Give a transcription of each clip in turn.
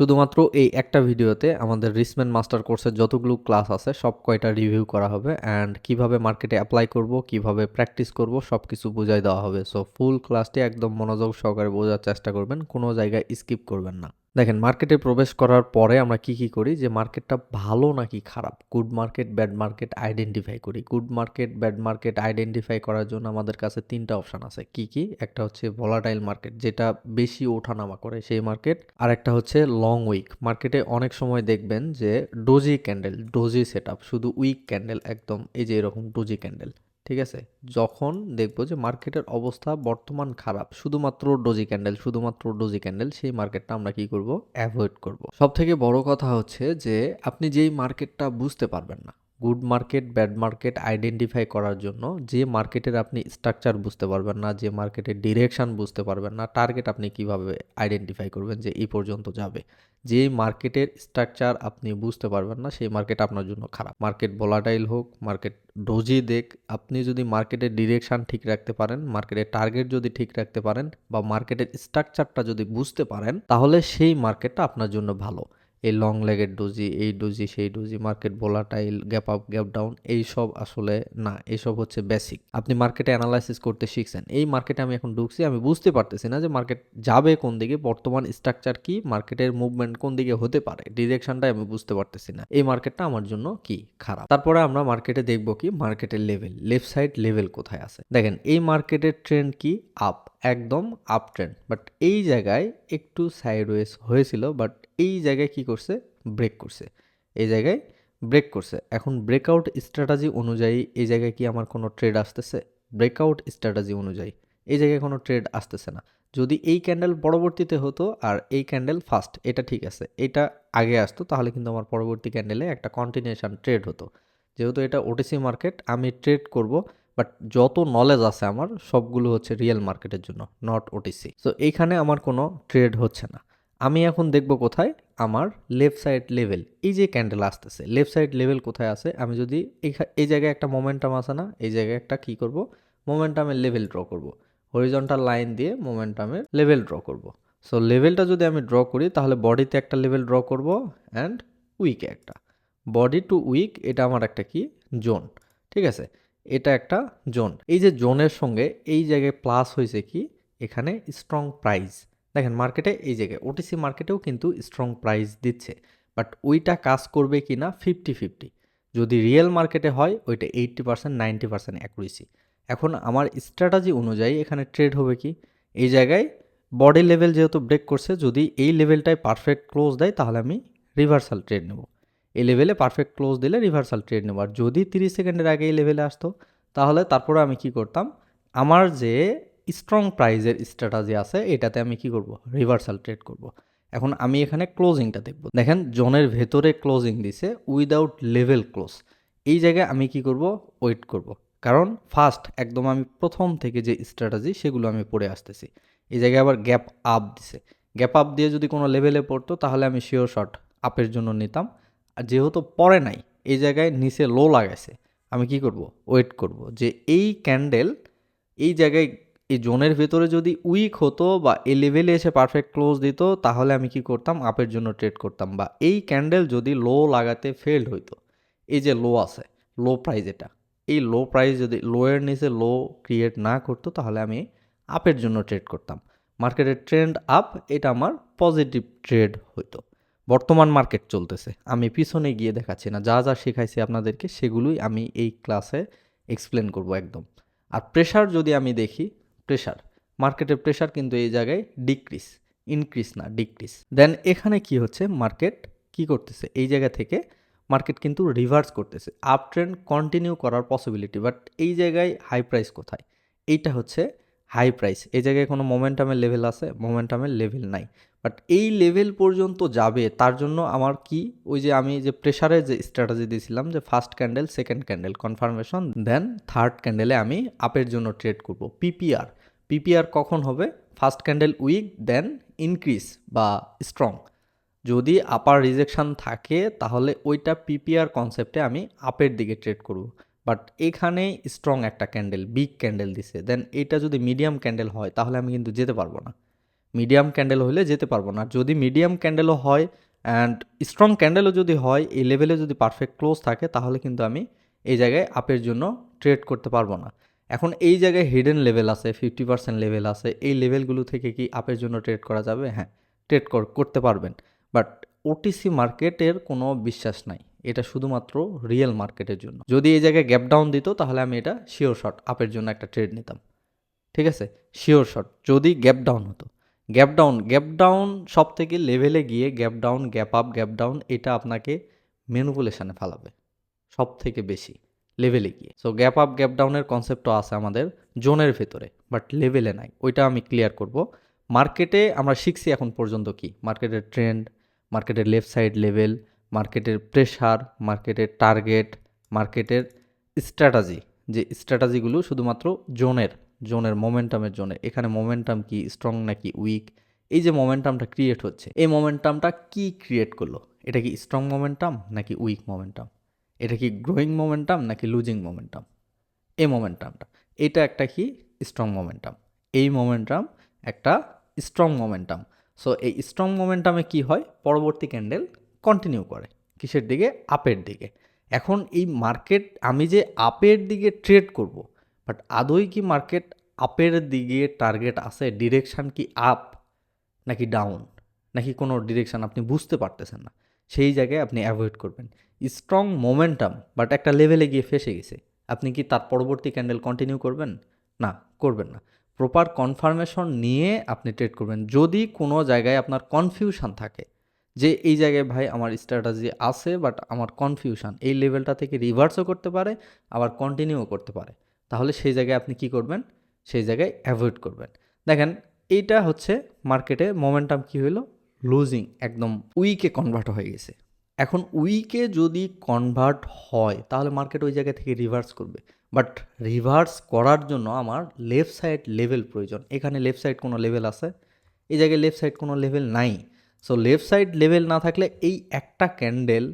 শুধুমাত্র এই একটা ভিডিওতে আমাদের রিসম্যান মাস্টার কোর্সের যতগুলো ক্লাস আছে, সব কয়টা রিভিউ করা হবে অ্যান্ড কীভাবে মার্কেটে অ্যাপ্লাই করব, কীভাবে প্র্যাকটিস করব সব কিছু বুঝাই দেওয়া হবে। সো ফুল ক্লাসটি একদম মনোযোগ সহকারে বোঝার চেষ্টা করবেন, কোনো জায়গায় স্কিপ করবেন না। দেখেন মার্কেটে প্রবেশ করার পরে আমরা কি কি করি? যে মার্কেটটা ভালো নাকি খারাপ? Good market bad market identify করি। Good market bad market identify করার জন্য আমাদের কাছে তিনটা অপশন আছে। কি কি? একটা হচ্ছে ভলাটাইল মার্কেট যেটা বেশি ওঠানামা করে সেই মার্কেট আর একটা হচ্ছে লং উইক মার্কেটে অনেক সময় দেখবেন যে ডোজি ক্যান্ডেল ডোজি সেট শুধু উইক ক্যান্ডেল একদম এই যে এরকম ডোজি ক্যান্ডেল ঠিক আছে? যখন দেখব যে মার্কেটের অবস্থা বর্তমান খারাপ, শুধুমাত্র ডোজি ক্যান্ডেল শুধুমাত্র ডোজি ক্যান্ডেল সেই মার্কেটটা আমরা কি করব? অ্যাভয়েড করব। সব থেকে বড় কথা হচ্ছে যে, আপনি যেই মার্কেটটা বুঝতে পারবেন না good market bad market identify করার জন্য, যে মার্কেটের আপনি স্ট্রাকচার বুঝতে পারবেন না, যে মার্কেটের ডিরেকশন বুঝতে পারবেন না টার্গেট আপনি কীভাবে আইডেন্টিফাই করবেন যে এই পর্যন্ত যাবে। যে মার্কেটের স্ট্রাকচার আপনি বুঝতে পারবেন না, সেই মার্কেট আপনার জন্য খারাপ। মার্কেট ভোলাটাইল হোক, মার্কেট ডোজি দেখ, আপনি যদি মার্কেটের ডিরেকশান ঠিক রাখতে পারেন, মার্কেটের টার্গেট যদি ঠিক রাখতে পারেন বা মার্কেটের স্ট্রাকচারটা যদি বুঝতে পারেন, তাহলে সেই মার্কেটটা আপনার জন্য ভালো। এই লং লেগের ডোজি এই ডোজি সেই doji market volatile gap up gap down এই সব আসলে না এইসব হচ্ছে বেসিক আপনি মার্কেটে অ্যানালাইসিস করতে শিখছেন। এই মার্কেটে আমি এখন ঢুকছি, আমি বুঝতে পারতেছি না যে মার্কেট যাবে কোন দিকে, বর্তমান স্ট্রাকচার কি মার্কেটের মুভমেন্ট কোন দিকে হতে পারে। ডিরেকশনটা আমি বুঝতে পারতেছি না। এই মার্কেটটা আমার জন্য কি খারাপ? তারপরে আমরা মার্কেটে দেখব কি মার্কেটের লেভেল লেফট সাইড লেভেল কোথায় আছে? দেখেন, এই মার্কেটের ট্রেন্ড কি? আপ একদম আপ ট্রেন্ড বাট এই জায়গায় একটু সাইডওয়েজ হয়েছিল বাট এই জায়গায় কি করছে? ব্রেক করছে। এই জায়গায় ব্রেক করছে। এখন ব্রেকআউট স্ট্র্যাটাজি অনুযায়ী এই জায়গায় কি আমার কোনো ট্রেড আসতেছে? ব্রেকআউট স্ট্র্যাটাজি অনুযায়ী এই জায়গায় কোনো ট্রেড আসতেছে না। যদি এই ক্যান্ডেল পরবর্তীতে হতো আর এই ক্যান্ডেল ফার্স্ট এটা ঠিক আছে। এটা আগে আসতো, তাহলে কিন্তু আমার পরবর্তী ক্যান্ডেলে একটা কন্টিনিউশন ট্রেড হতো। যেহেতু এটা ওটিসি মার্কেট আমি ট্রেড করব। বাট যত নলেজ আছে আমার, সবগুলো হচ্ছে রিয়েল মার্কেটের জন্য নট ওটিসি সো এইখানে আমার কোনো ট্রেড হচ্ছে না। আমি এখন দেখব কোথায় আমার লেফট সাইড লেভেল এই যে ক্যান্ডেল আসতেছে লেফট সাইড লেভেল কোথায় আছে? আমি যদি এই জায়গায় একটা মোমেন্টাম আসে না, এই জায়গায় একটা কি করব? মোমেন্টামের লেভেল ড্র করব। হরিজন্টাল লাইন দিয়ে মোমেন্টামের লেভেল ড্র করব। সো লেভেলটা যদি আমি ড্র করি, তাহলে বডিতে একটা লেভেল ড্র করব অ্যান্ড উইকে একটা। বডি টু উইক এটা আমার একটা কি? জোন ঠিক আছে? এটা একটা জোন। এই যে জোনের সঙ্গে এই জায়গায় প্লাস হয়েছে কি? এখানে স্ট্রং প্রাইস দেখেন মার্কেটে এই জায়গায় ওটিসি মার্কেটেও কিন্তু স্ট্রং প্রাইস দিচ্ছে। বাট ওইটা কাজ করবে কি না? ফিফটি ফিফটি যদি রিয়েল মার্কেটে হয়, ওইটা eighty percent ninety percent accuracy এখন আমার স্ট্র্যাটাজি অনুযায়ী এখানে ট্রেড হবে কি? এই জায়গায় বডি লেভেল যেহেতু ব্রেক করছে, যদি এই লেভেলটায় পারফেক্ট ক্লোজ দেয়, তাহলে আমি রিভার্সাল ট্রেড নেব। এই লেভেলে পারফেক্ট ক্লোজ দিলে রিভার্সাল ট্রেড নেব। আর যদি তিরিশ সেকেন্ডের আগে এই লেভেলে আসতো, তাহলে তারপরে আমি কি করতাম? আমার যে স্ট্রং প্রাইজের স্ট্র্যাটাজি আছে, এটাতে আমি কি করব? রিভার্সাল ট্রেড করব। এখন আমি এখানে ক্লোজিংটা দেখব। দেখেন, জোনের ভেতরে ক্লোজিং দিছে উইদাউট লেভেল ক্লোজ এই জায়গায় আমি কি করব? ওয়েট করব। কারণ ফার্স্ট একদম আমি প্রথম থেকে যে স্ট্র্যাটাজি সেগুলো আমি পড়ে আসতেছি। এই জায়গায় আবার গ্যাপ আপ দিছে। গ্যাপ আপ দিয়ে যদি কোনো লেভেলে পড়তো, তাহলে আমি শিওর শট আপের জন্য নিতাম। যেহেতু পরে নাই, এই জায়গায় নিচে লো লাগাইছে, আমি কি করব? ওয়েট করব যে এই ক্যান্ডেল এই জায়গায়, এই জোনের ভেতরে যদি উইক হতো বা এই লেভেলে এসে পারফেক্ট ক্লোজ দিত, তাহলে আমি কি করতাম? আপের জন্য ট্রেড করতাম। বা এই ক্যান্ডেল যদি লো লাগাতে ফেল্ড হইতো, এই যে লো আছে, লো প্রাইস এটা, এই লো প্রাইস যদি লোয়ের নিচে লো ক্রিয়েট না করতো, তাহলে আমি আপের জন্য ট্রেড করতাম। মার্কেটের ট্রেন্ড আপ এটা আমার পজিটিভ ট্রেড হইতো। বর্তমান মার্কেট চলতেছে। আমি পিছনে গিয়ে দেখাচ্ছি না, যা যা শেখাইছি আপনাদেরকে সেগুলোই আমি এই ক্লাসে এক্সপ্লেন করব একদম। আর প্রেশার যদি আমি দেখি প্রেশার মার্কেটের প্রেশার কিন্তু এই জায়গায় ডিক্রিস ইনক্রিস না ডিক্রিস দেন এখানে কি হচ্ছে? মার্কেট কি করতেছে? এই জায়গা থেকে মার্কেট কিন্তু রিভার্স করতেছে। আপ ট্রেন্ড কন্টিনিউ করার পসিবিলিটি বাট এই জায়গায় হাই প্রাইস কোথায়? এইটা হচ্ছে হাই প্রাইস এই জায়গায় কোনো মোমেন্টামের লেভেল আছে? মোমেন্টামের লেভেল নাই। বাট এই লেভেল পর্যন্ত যাবে, তার জন্য আমার কি? ওই যে আমি যে প্রেশারে যে স্ট্র্যাটাজি দিয়েছিলাম যে first candle second candle confirmation then third ক্যান্ডেলে আমি আপের জন্য ট্রেড করব। পিপিআর পিপিআর কখন হবে? First candle weak then increase বা স্ট্রং যদি আপার রিজেকশন থাকে, তাহলে ওইটা পিপিআর কনসেপ্টে আমি আপের দিকে ট্রেড করব। বাট এখানে স্ট্রং একটা ক্যান্ডেল বিগ ক্যান্ডেল দিছে। দেন এটা যদি মিডিয়াম ক্যান্ডেল হয়, তাহলে আমি কিন্তু যেতে পারব না। মিডিয়াম ক্যান্ডেল হলে যেতে পারব না। যদি মিডিয়াম ক্যান্ডেলও হয় অ্যান্ড স্ট্রং ক্যান্ডেলও যদি হয়, এই লেভেলে যদি পারফেক্ট ক্লোজ থাকে, তাহলে কিন্তু আমি এই জায়গায় আপের জন্য ট্রেড করতে পারব না। এখন এই জায়গায় হিডেন লেভেল আছে ফিফটি পার্সেন্ট লেভেল আছে, এই লেভেলগুলো থেকে কি আপের জন্য ট্রেড করা যাবে? হ্যাঁ ট্রেড করতে পারবেন। বাট ওটিসি মার্কেটের কোনো বিশ্বাস নাই। এটা শুধুমাত্র রিয়েল মার্কেটের জন্য। যদি এই জায়গায় গ্যাপ ডাউন দিত, তাহলে আমি এটা শিওর শট আপের জন্য একটা ট্রেড নিতাম। ঠিক আছে? শিওর শট যদি গ্যাপ ডাউন হতো। গ্যাপ ডাউন গ্যাপ ডাউন সব থেকে লেভেলে গিয়ে gap down gap up gap down এটা আপনাকে ম্যানুপুলেশনে ফেলাবে। সব থেকে বেশি লেভেলে গিয়ে। সো গ্যাপ আপ গ্যাপ ডাউনের কনসেপ্টও আছে আমাদের জোনের ভেতরে বাট লেভেলে নাই। ওইটা আমি ক্লিয়ার করব। মার্কেটে আমরা শিখছি এখন পর্যন্ত কি? মার্কেটের ট্রেন্ড মার্কেটের লেফট সাইড লেভেল মার্কেটের প্রেশার মার্কেটের টার্গেট মার্কেটের স্ট্র্যাটাজি যে স্ট্র্যাটাজিগুলো শুধুমাত্র জোনের জোনের মোমেন্টামের জোনে এখানে মোমেন্টাম কি স্ট্রং নাকি উইক এই যে মোমেন্টামটা ক্রিয়েট হচ্ছে, এই মোমেন্টামটা কি ক্রিয়েট করল? এটা কি স্ট্রং মোমেন্টাম নাকি উইক মোমেন্টাম এটা কি গ্রোয়িং মোমেন্টাম নাকি লুজিং মোমেন্টাম এই মোমেন্টামটা এটা একটা কি স্ট্রং মোমেন্টাম এই মোমেন্টাম একটা স্ট্রং মোমেন্টাম সো এই স্ট্রং মোমেন্টামে কি হয়? পরবর্তী ক্যান্ডেল কন্টিনিউ করে, কিসের দিকে? আপের দিকে। এখন এই মার্কেট আমি যে আপের দিকে ট্রেড করব বাট আদৌ কি মার্কেট আপের দিকে টার্গেট আছে? ডিরেকশান কি আপ নাকি ডাউন নাকি কোনো ডিরেকশান আপনি বুঝতে পারতেছেন না? সেই জায়গায় আপনি অ্যাভয়েড করবেন। স্ট্রং মোমেন্টাম বাট একটা লেভেলে গিয়ে ফেসে গেছে। আপনি কি তার পরবর্তী ক্যান্ডেল কন্টিনিউ করবেন? না করবেন না। প্রপার কনফার্মেশন নিয়ে আপনি ট্রেড করবেন। যদি কোনো জায়গায় আপনার কনফিউশন থাকে যে এই জায়গায় ভাই আমার স্ট্র্যাটাজি আছে বাট আমার কনফিউশন এই লেভেলটা থেকে রিভার্সও করতে পারে, আবার কন্টিনিউও করতে পারে। তাহলে সেই জায়গায় আপনি কি করবেন? সেই জায়গায় অ্যাভয়েড করবেন। দেখেন, এইটা হচ্ছে মার্কেটে মোমেন্টাম কি হলো লুজিং একদম উইকে কনভার্ট হয়ে গেছে। এখন উইকে যদি কনভার্ট হয়, তাহলে মার্কেট ওই জায়গা থেকে রিভার্স করবে। বাট রিভার্স করার জন্য আমার লেফট সাইড লেভেল প্রয়োজন। এখানে লেফট সাইড কোনো লেভেল আছে? এই জায়গায় লেফট সাইড কোনো লেভেল নাই। সো লেফট সাইড লেভেল না থাকলে এই একটা ক্যান্ডেল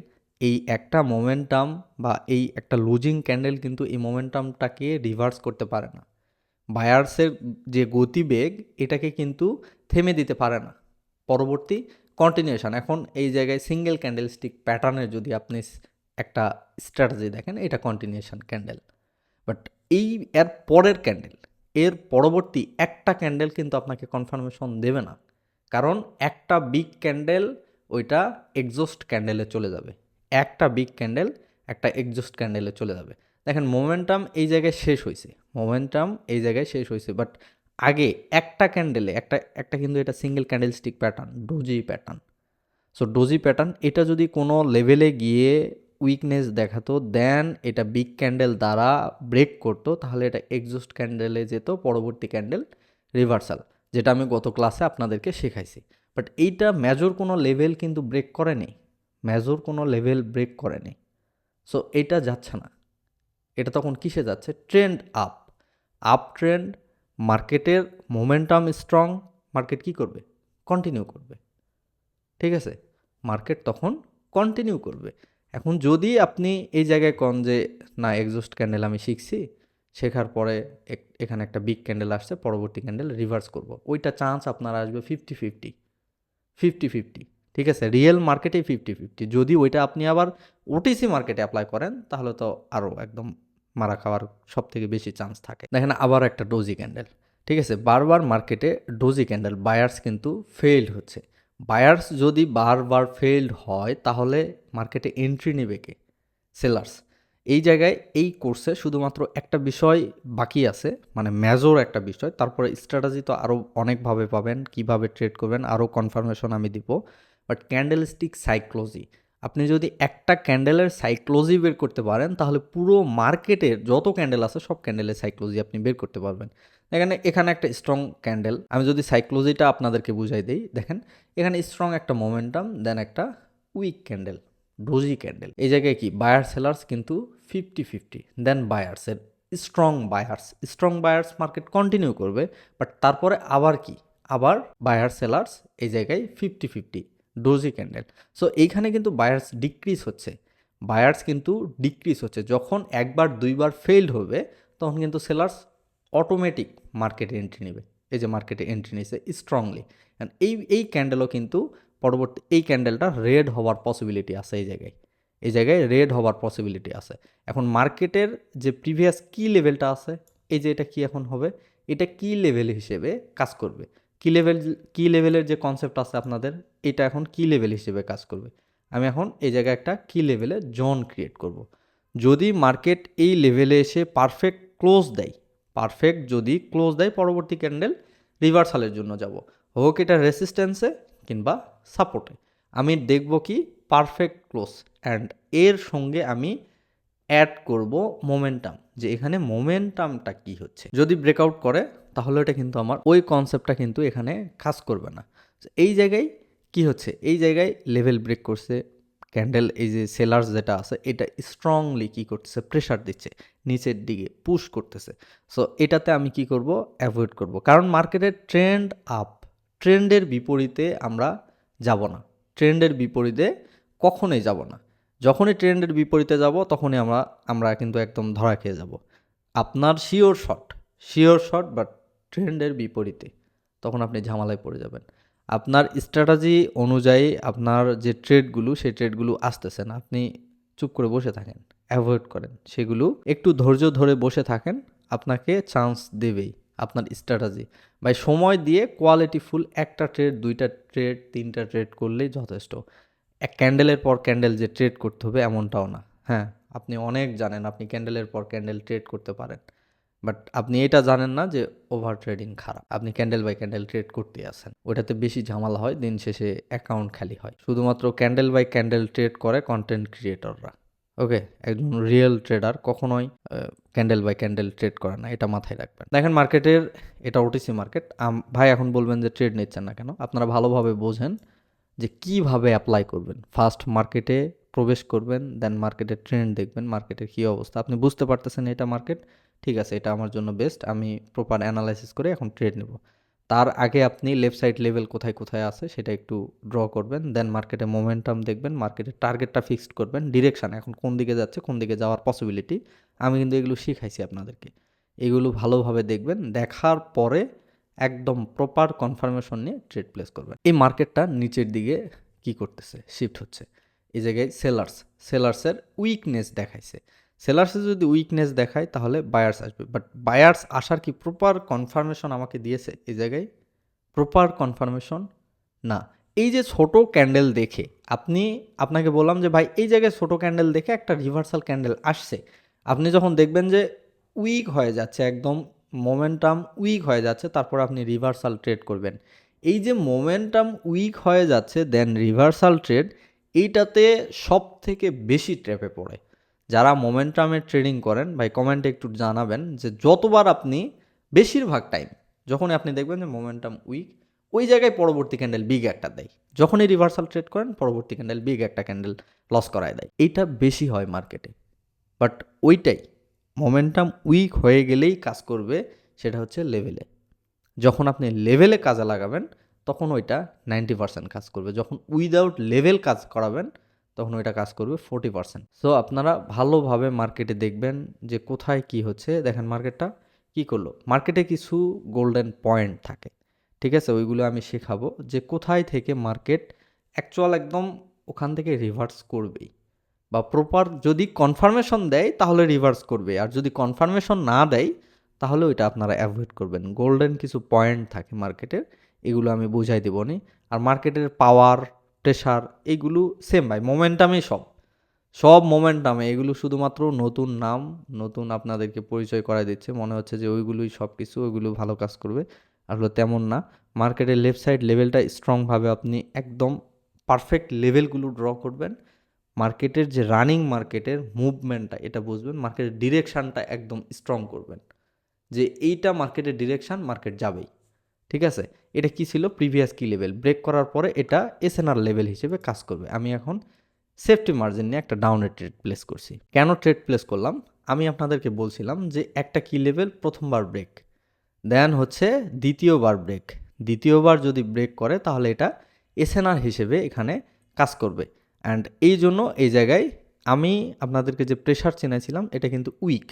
এই একটা মোমেন্টাম বা এই একটা লুজিং ক্যান্ডেল কিন্তু এই মোমেন্টামটাকে রিভার্স করতে পারে না। বায়ার্সের যে গতিবেগ, এটাকে কিন্তু থেমে দিতে পারে না। পরবর্তী কন্টিনিউশন এখন এই জায়গায় সিঙ্গেল ক্যান্ডেল স্টিক প্যাটার্নের যদি আপনি একটা স্ট্র্যাটেজি দেখেন, এটা কন্টিনিউশন ক্যান্ডেল বাট এই এর পরের ক্যান্ডেল এর পরবর্তী একটা ক্যান্ডেল কিন্তু আপনাকে কনফার্মেশন দেবে না। কারণ একটা বিগ ক্যান্ডেল ওইটা এক্সস্ট ক্যান্ডেলে চলে যাবে। একটা বিগ ক্যান্ডেল একটা এক্সস্ট ক্যান্ডেলে চলে যাবে। দেখেন মোমেন্টাম এই জায়গায় শেষ হয়েছে মোমেন্টাম এই জায়গায় শেষ হয়েছে বাট আগে একটা ক্যান্ডেলে একটা একটা কিন্তু এটা single candle stick pattern doji pattern so doji pattern এটা যদি কোনো লেভেলে গিয়ে উইকনেস দেখাতো দেন এটা বিগ ক্যান্ডেল দ্বারা ব্রেক করতো, তাহলে এটা এক্সস্ট ক্যান্ডেলে যেত, পরবর্তী ক্যান্ডেল রিভার্সাল যেটা আমি গত ক্লাসে আপনাদেরকে শেখাইছি। বাট এইটা মেজর কোনো লেভেল কিন্তু ব্রেক করেনি মেজর কোনো লেভেল ব্রেক করেনি সো এটা যাচ্ছে না। এটা তখন কিসে যাচ্ছে? ট্রেন্ড আপ আপ ট্রেন্ড মার্কেটের মোমেন্টাম স্ট্রং মার্কেট কি করবে? কন্টিনিউ করবে। ঠিক আছে? মার্কেট তখন কন্টিনিউ করবে। এখন যদি আপনি এই জায়গায় কন যে, না এক্সস্ট ক্যান্ডেল আমি শিখছি। শেখার পরে এখানে একটা বিগ ক্যান্ডেল আসছে, পরবর্তী ক্যান্ডেল রিভার্স করব। ওইটা চান্স আপনার আসবে ফিফটি ফিফটি ফিফটি ফিফটি ঠিক আছে? রিয়েল মার্কেটে ফিফটি ফিফটি যদি ওইটা আপনি আবার ওটিসি মার্কেটে অ্যাপ্লাই করেন, তাহলে তো আরও একদম মারা খাওয়ার সব থেকে বেশি চান্স থাকে। দেখেন আবার একটা ডোজি ক্যান্ডেল ঠিক আছে? বারবার মার্কেটে ডোজি ক্যান্ডেল বায়ার্স কিন্তু ফেইল্ড হচ্ছে। বায়ার্স যদি বারবার ফেইল্ড হয়, তাহলে মার্কেটে এন্ট্রি নেবে কে? সেলার্স এই জায়গায় এই কোর্সে শুধুমাত্র একটা বিষয় বাকি আছে মানে মেজর একটা বিষয়। তারপরে স্ট্র্যাটাজি তো আরও অনেকভাবে পাবেন, কীভাবে ট্রেড করবেন আরও কনফার্মেশন আমি দিব। বাট ক্যান্ডেলস্টিক সাইক্লোজি আপনি যদি একটা ক্যান্ডেলের সাইক্লোজি বের করতে পারেন, তাহলে পুরো মার্কেটের যত ক্যান্ডেল আছে, সব ক্যান্ডেলের সাইক্লোজি আপনি বের করতে পারবেন। এখানে এখানে একটা স্ট্রং ক্যান্ডেল আমি যদি সাইক্লোজিটা আপনাদেরকে বুঝাই দিই, দেখেন, এখানে স্ট্রং একটা মোমেন্টাম দেন একটা উইক ক্যান্ডেল ডোজি ক্যান্ডেল। এই জায়গায় কি? বায়ার সেলার্স কিন্তু fifty fifty, then বায়ার্সের strong buyers. Strong buyers market continue করবে বাট তারপরে আবার কি? আবার বায়ার সেলার্স এই জায়গায় fifty fifty, doji candle. So এইখানে কিন্তু বায়ার্স ডিক্রিজ হচ্ছে। বায়ার্স কিন্তু ডিক্রিজ হচ্ছে। যখন একবার, দুইবার ফেইল্ড হবে, তখন কিন্তু সেলার্স অটোমেটিক মার্কেটে এন্ট্রি নেবে। এই যে মার্কেটে এন্ট্রি নিয়েছে স্ট্রংলি এই এই ক্যান্ডেলও কিন্তু পরবর্তী, এই ক্যান্ডেলটা রেড হওয়ার পসিবিলিটি আছে এই জায়গায়। এই জায়গায় রেড হওয়ার পসিবিলিটি আছে। এখন মার্কেটের যে প্রিভিয়াস কি লেভেলটা আছে, এই যে এটা কি এখন হবে, এটা কি লেভেল হিসেবে কাজ করবে? কি লেভেল কি লেভেলের যে কনসেপ্ট আছে আপনাদের, এটা এখন কি লেভেল হিসেবে কাজ করবে? আমি এখন এই জায়গায় একটা কি লেভেলে জোন ক্রিয়েট করব। যদি মার্কেট এই লেভেলে এসে পারফেক্ট ক্লোজ দেয় পারফেক্ট যদি ক্লোজ দেয় পরবর্তী ক্যান্ডেল রিভার্সালের জন্য যাব। হোক এটা রেসিস্ট্যান্সে কিংবা সাপোর্টে আমি দেখব কি পারফেক্ট ক্লোজ অ্যান্ড এর সঙ্গে আমি অ্যাড করব মোমেন্টাম যে এখানে মোমেন্টামটা কি হচ্ছে। যদি ব্রেকআউট করে, তাহলে এটা কিন্তু আমার, ওই কনসেপ্টটা কিন্তু এখানে কাজ করবে না। এই জায়গায় কি হচ্ছে? এই জায়গায় লেভেল ব্রেক করছে ক্যান্ডেল এই যে সেলার্স যেটা আছে, এটা স্ট্রংলি কি করতেছে? প্রেশার দিচ্ছে, নিচের দিকে পুশ করতেছে। সো এটাতে আমি কি করব? অ্যাভয়েড করব। কারণ মার্কেটের ট্রেন্ড আপ ট্রেন্ডের বিপরীতে আমরা যাব না। ট্রেন্ডের বিপরীতে কখনোই যাব না। যখনই ট্রেন্ডের বিপরীতে যাব, তখনই আমরা আমরা কিন্তু একদম ধরা খেয়ে যাব। আপনার sure shot sure shot but ট্রেন্ডের বিপরীতে, তখন আপনি ঝামেলায় পড়ে যাবেন। আপনার স্ট্র্যাটাজি অনুযায়ী আপনার যে ট্রেডগুলো সেই ট্রেডগুলো আসতেছে না। আপনি চুপ করে বসে থাকেন অ্যাভয়েড করেন। সেগুলো একটু ধৈর্য ধরে বসে থাকেন, আপনাকে চান্স দেবেই। আপনার স্ট্র্যাটাজি ভাই, সময় দিয়ে কোয়ালিটি ফুল একটা ট্রেড দুইটা ট্রেড তিনটা ট্রেড করলেই যথেষ্ট। এক ক্যান্ডেলের পর ক্যান্ডেল যে ট্রেড করতে হবে এমনটাও না। হ্যাঁ আপনি অনেক জানেন আপনি ক্যান্ডেলের পর ক্যান্ডেল ট্রেড করতে পারেন। বাট আপনি এটা জানেন না যে ওভার ট্রেডিং খারাপ। আপনি ক্যান্ডেল বাই ক্যান্ডেল ট্রেড করতে আসেন ওটাতে বেশি ঝামেলা হয়, দিন শেষে অ্যাকাউন্ট খালি হয়। শুধুমাত্র ক্যান্ডেল বাই ক্যান্ডেল ট্রেড করে কন্টেন্ট ক্রিয়েটররা ওকে, একজন রিয়েল ট্রেডার কখনোই ক্যান্ডেল বাই ক্যান্ডেল ট্রেড করে না, এটা মাথায় রাখবেন। দেখেন মার্কেটের এটা ওটিসি মার্কেট ভাই এখন বলবেন যে ট্রেড নিচ্ছেন না কেন? আপনারা ভালোভাবে বোঝেন যে কীভাবে অ্যাপ্লাই করবেন। ফার্স্ট মার্কেটে প্রবেশ করবেন দেন মার্কেটের ট্রেন্ড দেখবেন মার্কেটের কী অবস্থা। আপনি বুঝতে পারতেছেন এটা মার্কেট ঠিক আছে, এটা আমার জন্য বেস্ট আমি প্রপার অ্যানালাইসিস করে এখন ট্রেড নেব। তার আগে আপনি লেফট সাইড লেভেল কোথায় কোথায় আছে সেটা একটু ড্র করবেন দেন মার্কেটে মোমেন্টাম দেখবেন মার্কেটের টার্গেটটা ফিক্সড করবেন ডিরেকশান এখন কোন দিকে যাচ্ছে, কোন দিকে যাওয়ার পসিবিলিটি আমি কিন্তু এগুলো শিখাইছি আপনাদেরকে। এগুলো ভালোভাবে দেখবেন, দেখার পরে একদম প্রপার কনফার্মেশন নিয়ে ট্রেড প্লেস করবেন। এই মার্কেটটা নিচের দিকে কি করতেছে? শিফট হচ্ছে। এই জায়গায় সেলার্স সেলার্সের উইকনেস দেখাইছে। সেলার্সে যদি উইকনেস দেখায়, তাহলে বায়ার্স আসবে। বাট বায়ার্স আসার কি প্রপার কনফার্মেশন আমাকে দিয়েছে এই জায়গায়? প্রপার কনফার্মেশন না। এই যে ছোট ক্যান্ডেল দেখে, আপনি, আপনাকে বললাম যে, ভাই, এই জায়গায় ছোট ক্যান্ডেল দেখে একটা রিভার্সাল ক্যান্ডেল আসছে। আপনি যখন দেখবেন যে উইক হয়ে যাচ্ছে, একদম মোমেন্টাম উইক হয়ে যাচ্ছে, তারপর আপনি রিভার্সাল ট্রেড করবেন। এই যে মোমেন্টাম উইক হয়ে যাচ্ছে দেন রিভার্সাল ট্রেড এইটাতে সব থেকে বেশি ট্র্যাপে পড়ে। যারা মোমেন্টামে ট্রেডিং করেন, ভাই কমেন্টে একটু জানাবেন যে যতবার আপনি বেশিরভাগ টাইম যখনই আপনি দেখবেন যে মোমেন্টাম উইক ওই জায়গায় পরবর্তী ক্যান্ডেল বিগ একটা দেয়। যখনই রিভার্সাল ট্রেড করেন, পরবর্তী ক্যান্ডেল বিগ একটা ক্যান্ডেল লস করায় দেয়। এইটা বেশি হয় মার্কেটে বাট ওইটাই মোমেন্টাম উইক হয়ে গেলেই কাজ করবে সেটা হচ্ছে লেভেলে যখন আপনি লেভেলে কাজে লাগাবেন, তখন ওইটা নাইনটি পার্সেন্ট কাজ করবে। যখন উইদাউট লেভেল কাজ করাবেন তখন ওইটা কাজ করবে ফোর্টি পার্সেন্ট সো আপনারা ভালোভাবে মার্কেটে দেখবেন যে কোথায় কি হচ্ছে। দেখেন মার্কেটটা কি করল? মার্কেটে কিছু গোল্ডেন পয়েন্ট থাকে। ঠিক আছে? ওইগুলো আমি শেখাবো যে কোথায় থেকে মার্কেট অ্যাকচুয়াল একদম ওখান থেকে রিভার্স করবেই। বা প্রপার যদি কনফার্মেশন দেয়, তাহলে রিভার্স করবে। আর যদি কনফার্মেশন না দেয়, তাহলে ওইটা আপনারা অ্যাভয়েড করবেন। গোল্ডেন কিছু পয়েন্ট থাকে মার্কেটের এগুলো আমি বুঝাই দেবো নি। আর মার্কেটের পাওয়ার প্রেশার এগুলো সেম ভাই মোমেন্টামই সব। সব মোমেন্টামে এগুলো শুধুমাত্র নতুন নাম, নতুন আপনাদেরকে পরিচয় করা দিচ্ছে। মনে হচ্ছে যে ওইগুলোই সব কিছু ওইগুলো ভালো কাজ করবে। আসলে তেমন না। মার্কেটের লেফট সাইড লেভেলটা স্ট্রংভাবে আপনি একদম পারফেক্ট লেভেলগুলো ড্র করবেন। মার্কেটের যে রানিং মার্কেটের মুভমেন্টটা এটা বুঝবেন। মার্কেটের ডিরেকশানটা একদম স্ট্রং করবেন। যে এইটা মার্কেটের ডিরেকশান মার্কেট যাবেই। ঠিক আছে? এটা কি ছিল? প্রিভিয়াস কি লেভেল ব্রেক করার পরে এটা এসএনআর লেভেল হিসেবে কাজ করবে। আমি এখন সেফটি মার্জিন নিয়ে একটা ডাউনের ট্রেড প্লেস করছি। কেন ট্রেড প্লেস করলাম? আমি আপনাদেরকে বলছিলাম যে একটা কি লেভেল প্রথমবার ব্রেক দেন হচ্ছে দ্বিতীয়বার ব্রেক দ্বিতীয়বার যদি ব্রেক করে, তাহলে এটা এসএনআর হিসেবে এখানে কাজ করবে। অ্যান্ড এই জন্য এই জায়গায় আমি আপনাদেরকে যে প্রেশার চেনাইছিলাম, এটা কিন্তু উইক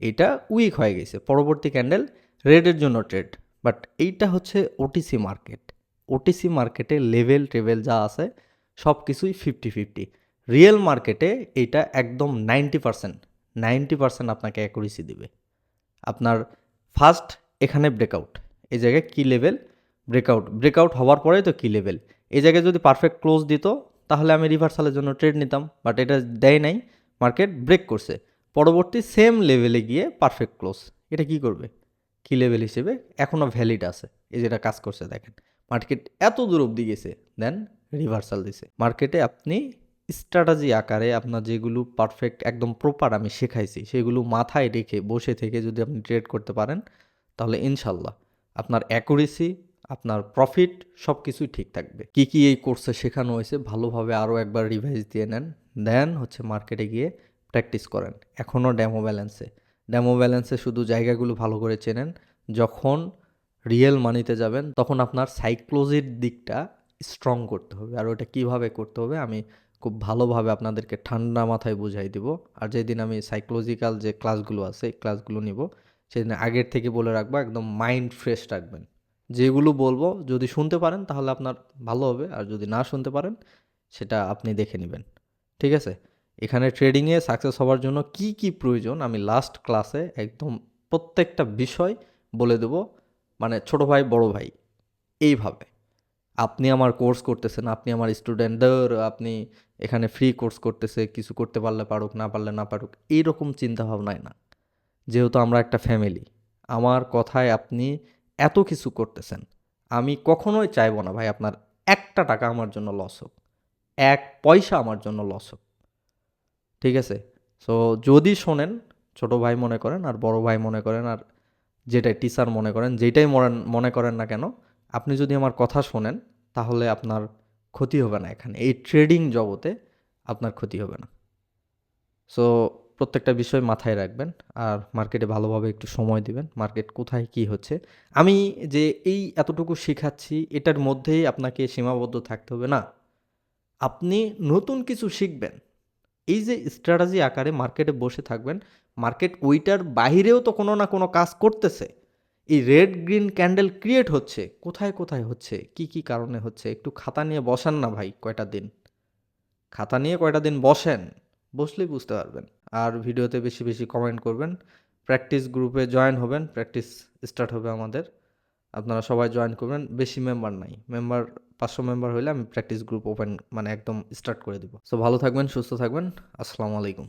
এটা উইক হয়ে গেছে। পরবর্তী ক্যান্ডেল রেডের জন্য ট্রেড বাট এইটা হচ্ছে ওটিসি মার্কেট। ওটিসি মার্কেটে লেভেল টেভেল যা আছে, সব কিছুই ফিফটি ফিফটি রিয়েল মার্কেটে এইটা একদম নাইনটি পার্সেন্ট নাইনটি পার্সেন্ট আপনাকে অ্যাকুরেসি দিবে। আপনার ফার্স্ট এখানে ব্রেকআউট এই জায়গায় কি লেভেল ব্রেকআউট ব্রেকআউট হওয়ার পরেই তো কি লেভেল এই জায়গায় যদি পারফেক্ট ক্লোজ দিত, তাহলে আমি রিভার্সালের জন্য ট্রেড নিতাম বাট এটা দেয় নাই মার্কেট ব্রেক করছে। পরবর্তী সেম লেভেলে গিয়ে পারফেক্ট ক্লোজ এটা কি করবে? কি লেভেল হিসেবে এখনও ভ্যালিড আছে? এই যেটা কাজ করছে, দেখেন। মার্কেট এত দূর অবধি গেছে দেন রিভার্সাল দিছে। মার্কেটে আপনি স্ট্র্যাটাজি আকারে আপনার যেগুলো পারফেক্ট একদম প্রপার আমি শেখাইছি, সেগুলো মাথায় রেখে বসে থেকে যদি আপনি ট্রেড করতে পারেন, তাহলে ইনশাল্লাহ আপনার অ্যাকুরেসি আপনার প্রফিট সব কিছুই ঠিক থাকবে। কি কি এই কোর্সে শেখানো হয়েছে, ভালোভাবে আরও একবার রিভাইজ দিয়ে নেন দেন হচ্ছে মার্কেটে গিয়ে প্র্যাকটিস করেন। এখনও ড্যামো ব্যালেন্সে ড্যামো ব্যালেন্সে শুধু জায়গাগুলো ভালো করে চেনেন, যখন রিয়েল মানিতে যাবেন, তখন আপনার সাইক্লোজির দিকটা স্ট্রং করতে হবে। আর ওটা কীভাবে করতে হবে, আমি খুব ভালোভাবে আপনাদেরকে ঠান্ডা মাথায় বুঝাই দিব। আর যেদিন আমি সাইকোলজিক্যাল যে ক্লাসগুলো আছে, এই ক্লাসগুলো নিব, সেদিন আগের থেকে বলে রাখব, একদম মাইন্ড ফ্রেশ রাখবেন। যেগুলো বলব, যদি শুনতে পারেন, তাহলে আপনার ভালো হবে, আর যদি না শুনতে পারেন, সেটা আপনি দেখে নেবেন। ঠিক আছে? এখানে ট্রেডিংয়ে সাকসেস হওয়ার জন্য কি কি প্রয়োজন, আমি লাস্ট ক্লাসে একদম প্রত্যেকটা বিষয় বলে দেব। মানে ছোট ভাই, বড় ভাই, এইভাবে। আপনি আমার কোর্স করতেছেন, আপনি আমার স্টুডেন্টদের আপনি এখানে ফ্রি কোর্স করতেছে, কিছু করতে পারলে পারুক, না পারলে না পারুক, এইরকম চিন্তাভাবনায় না। যেহেতু আমরা একটা ফ্যামিলি আমার কথায় আপনি এত কিছু করতেছেন, আমি কখনোই চাইব না ভাই আপনার একটা টাকা আমার জন্য লস হোক, এক পয়সা আমার জন্য লস হোক। ঠিক আছে? সো যদি শোনেন, ছোট ভাই মনে করেন আর বড় ভাই মনে করেন আর যেটাই টিচার মনে করেন যেটাই মনে- করেন না কেন, আপনি যদি আমার কথা শোনেন, তাহলে আপনার ক্ষতি হবে না এখানে। এই ট্রেডিং জগতে আপনার ক্ষতি হবে না। সো প্রত্যেকটা বিষয় মাথায় রাখবেন আর মার্কেটে ভালোভাবে একটু সময় দিবেন মার্কেট কোথায় কি হচ্ছে। আমি যে এই এতটুকু শেখাচ্ছি, এটার মধ্যেই আপনাকে সীমাবদ্ধ থাকতে হবে। না, আপনি নতুন কিছু শিখবেন এই যে স্ট্র্যাটাজি আকারে মার্কেটে বসে থাকবেন মার্কেট ওইটার বাহিরেও তো কোনো না কোনো কাজ করতেছে। এই রেড গ্রিন ক্যান্ডেল ক্রিয়েট হচ্ছে, কোথায় কোথায় হচ্ছে, কি কি কারণে হচ্ছে, একটু খাতা নিয়ে বসান না ভাই কয়টা দিন। খাতা নিয়ে কয়টা দিন বসেন, বসলেই বুঝতে পারবেন। আর ভিডিওতে বেশি বেশি কমেন্ট করবেন প্র্যাকটিস গ্রুপে জয়েন হবেন প্র্যাকটিস স্টার্ট হবে আমাদের। আপনারা সবাই জয়েন করবেন, বেশি মেম্বার নাই। মেম্বার পাঁচশো মেম্বার হলে আমি প্র্যাকটিস গ্রুপ ওপেন মানে একদম স্টার্ট করে দিব। সো ভালো থাকবেন, সুস্থ থাকবেন, আসসালামু আলাইকুম।